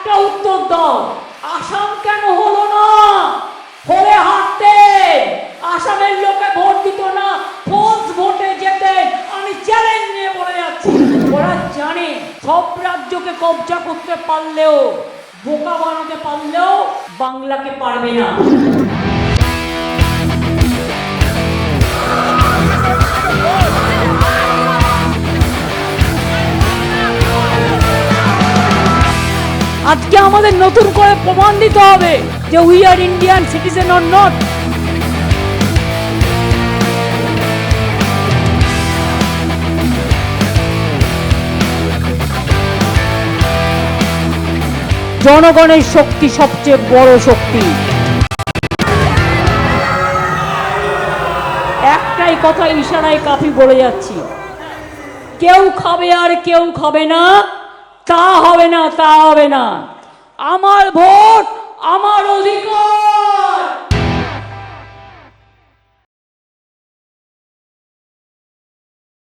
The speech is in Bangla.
একটা উত্তর দাও। আসাম কেন হলো না? হলে হাঁটতে। আসামের লোকে ভোট দিত না ফোর্স ভোটে যেতে। আমি চ্যালেঞ্জ নিয়ে বলে যাচ্ছি। ওরা জানে, সব রাজ্যকে কবজা করতে পারলেও, বোকা বানাতে পারলেও বাংলাকে পারবে না। আজকে আমাদের নতুন করে প্রমাণ দিতে হবে যে we are Indian citizen or not জনগণের শক্তি সবচেয়ে বড় শক্তি। একটাই কথা ইশারায় কাফি বলে যাচ্ছি। কেউ খাবে আর কেউ খাবে না। তা হবে না তা হবে না। আমার ভোট আমার অধিকার।